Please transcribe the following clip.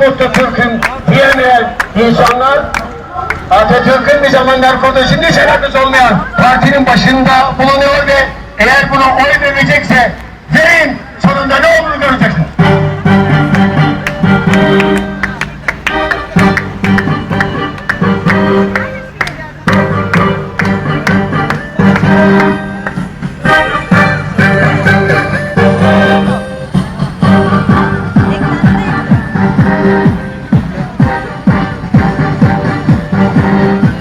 Bayburt'ta Türk'üm diyemeyen insanlar Atatürk'ün bir zamanlar kodasında senatız olmayan partinin başında bulunuyor ve eğer buna oy verecekse verin sonunda ne olduğunu göreceksiniz. thank you